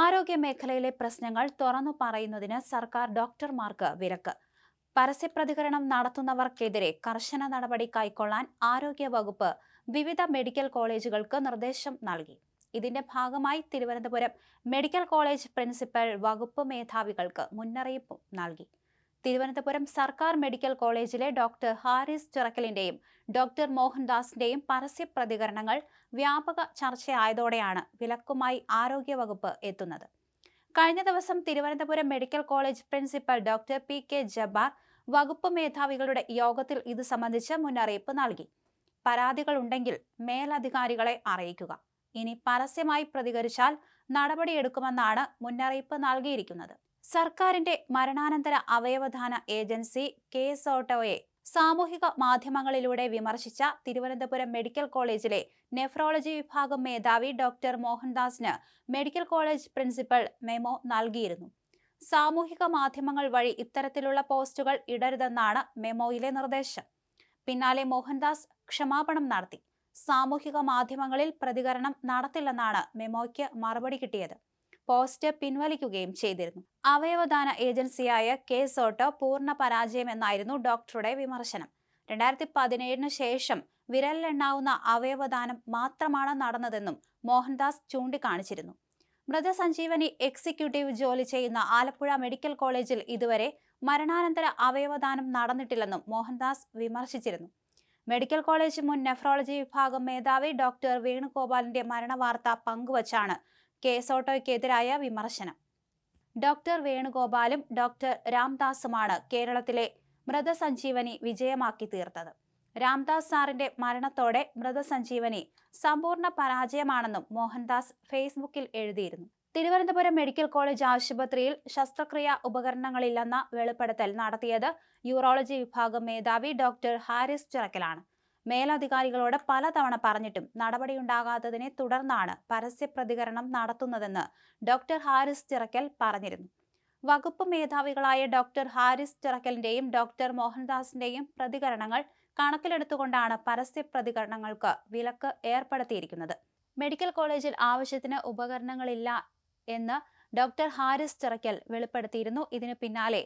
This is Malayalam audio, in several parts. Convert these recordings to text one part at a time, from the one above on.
ആരോഗ്യ മേഖലയിലെ പ്രശ്നങ്ങൾ തുറന്നു പറയുന്നതിന് സർക്കാർ ഡോക്ടർമാർക്ക് വിലക്ക് പരസ്യപ്രതികരണം നടത്തുന്നവർക്കെതിരെ കർശന നടപടി കൈക്കൊള്ളാൻ ആരോഗ്യ വകുപ്പ് വിവിധ മെഡിക്കൽ കോളേജുകൾക്ക് നിർദ്ദേശം നൽകി. ഇതിന്റെ ഭാഗമായി തിരുവനന്തപുരം മെഡിക്കൽ കോളേജ് പ്രിൻസിപ്പൽ വകുപ്പ് മേധാവികൾക്ക് മുന്നറിയിപ്പ് നൽകി. തിരുവനന്തപുരം സർക്കാർ മെഡിക്കൽ കോളേജിലെ ഡോക്ടർ ഹാരിസ് ചിറക്കലിന്റെയും ഡോക്ടർ മോഹൻദാസിന്റെയും പരസ്യ പ്രതികരണങ്ങൾ വ്യാപക ചർച്ചയായതോടെയാണ് വിലക്കുമായി ആരോഗ്യവകുപ്പ് എത്തുന്നത്. കഴിഞ്ഞ ദിവസം Thiruvananthapuram medical college principal doctor P K Jabbar വകുപ്പ് മേധാവികളുടെ യോഗത്തിൽ ഇത് സംബന്ധിച്ച് മുന്നറിയിപ്പ് നൽകി. പരാതികൾ ഉണ്ടെങ്കിൽ മേലധികാരികളെ അറിയിക്കുക. ഇനി പരസ്യമായി പ്രതികരിച്ചാൽ നടപടിയെടുക്കുമെന്നാണ് മുന്നറിയിപ്പ് നൽകിയിരിക്കുന്നത്. സർക്കാരിന്റെ മരണാനന്തര അവയവദാന ഏജൻസി കെ എസ് ഓട്ടോയെ സാമൂഹിക മാധ്യമങ്ങളിലൂടെ വിമർശിച്ച തിരുവനന്തപുരം മെഡിക്കൽ കോളേജിലെ നെഫ്രോളജി വിഭാഗം മേധാവി ഡോക്ടർ മോഹൻദാസിന് മെഡിക്കൽ കോളേജ് പ്രിൻസിപ്പൽ മെമോ നൽകിയിരുന്നു. സാമൂഹിക മാധ്യമങ്ങൾ വഴി ഇത്തരത്തിലുള്ള പോസ്റ്റുകൾ ഇടരുതെന്നാണ് മെമോയിലെ നിർദ്ദേശം. പിന്നാലെ മോഹൻദാസ് ക്ഷമാപണം നടത്തി. സാമൂഹിക മാധ്യമങ്ങളിൽ പ്രതികരണം നടത്തില്ലെന്നാണ് മെമോയ്ക്ക് മറുപടി കിട്ടിയത്. പോസ്റ്റ് പിൻവലിക്കുകയും ചെയ്തിരുന്നു. അവയവദാന ഏജൻസിയായ കെ സോട്ടോ പൂർണ പരാജയമെന്നായിരുന്നു ഡോക്ടറുടെ വിമർശനം. രണ്ടായിരത്തി പതിനേഴിന് ശേഷം വിരലിലെണ്ണാവുന്ന അവയവദാനം മാത്രമാണ് നടന്നതെന്നും മോഹൻദാസ് ചൂണ്ടിക്കാണിച്ചിരുന്നു. മൃതസഞ്ജീവനി എക്സിക്യൂട്ടീവ് ജോലി ചെയ്യുന്ന ആലപ്പുഴ മെഡിക്കൽ കോളേജിൽ ഇതുവരെ മരണാനന്തര അവയവദാനം നടന്നിട്ടില്ലെന്നും മോഹൻദാസ് വിമർശിച്ചിരുന്നു. മെഡിക്കൽ കോളേജ് മുൻ നെഫ്രോളജി വിഭാഗം മേധാവി ഡോക്ടർ വേണുഗോപാലിന്റെ മരണവാർത്ത പങ്കുവച്ചാണ് കേസോട്ടോയ്ക്കെതിരായ വിമർശനം. ഡോക്ടർ വേണുഗോപാലും ഡോക്ടർ രാംദാസുമാണ് കേരളത്തിലെ മൃതസഞ്ജീവനി വിജയമാക്കി തീർത്തത്. രാംദാസ് സാറിന്റെ മരണത്തോടെ മൃതസഞ്ജീവനി സമ്പൂർണ പരാജയമാണെന്നും മോഹൻദാസ് ഫേസ്ബുക്കിൽ എഴുതിയിരുന്നു. തിരുവനന്തപുരം മെഡിക്കൽ കോളേജ് ആശുപത്രിയിൽ ശസ്ത്രക്രിയാ ഉപകരണങ്ങളില്ലെന്ന വെളിപ്പെടുത്തൽ നടത്തിയത് യൂറോളജി വിഭാഗം മേധാവി ഡോക്ടർ ഹാരിസ് ചിറക്കലാണ്. മേലധികാരികളോട് പലതവണ പറഞ്ഞിട്ടും നടപടിയുണ്ടാകാത്തതിനെ തുടർന്നാണ് പരസ്യ പ്രതികരണം നടത്തുന്നതെന്ന് ഡോക്ടർ ഹാരിസ് ചിറക്കൽ പറഞ്ഞിരുന്നു. വകുപ്പ് മേധാവികളായ ഡോക്ടർ ഹാരിസ് ചിറക്കലിന്റെയും ഡോക്ടർ മോഹൻദാസിന്റെയും പ്രതികരണങ്ങൾ കണക്കിലെടുത്തുകൊണ്ടാണ് പരസ്യ പ്രതികരണങ്ങൾക്ക് വിലക്ക് ഏർപ്പെടുത്തിയിരിക്കുന്നത്. മെഡിക്കൽ കോളേജിൽ ആവശ്യത്തിന് ഉപകരണങ്ങളില്ല എന്ന് ഡോക്ടർ ഹാരിസ് ചിറക്കൽ വെളിപ്പെടുത്തിയിരുന്നു. ഇതിനു പിന്നാലെ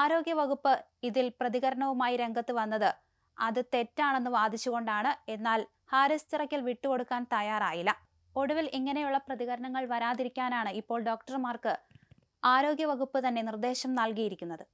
ആരോഗ്യവകുപ്പ് ഇതിൽ പ്രതികരണവുമായി രംഗത്ത് വന്നത് അത് തെറ്റാണെന്ന് വാദിച്ചുകൊണ്ടാണ്. എന്നാൽ ഹാരിസ് ചിറക്കൽ വിട്ടുകൊടുക്കാൻ തയ്യാറായില്ല. ഒടുവിൽ ഇങ്ങനെയുള്ള പ്രതികരണങ്ങൾ വരാതിരിക്കാനാണ് ഇപ്പോൾ ഡോക്ടർമാർക്ക് ആരോഗ്യവകുപ്പ് തന്നെ നിർദ്ദേശം നൽകിയിരിക്കുന്നത്.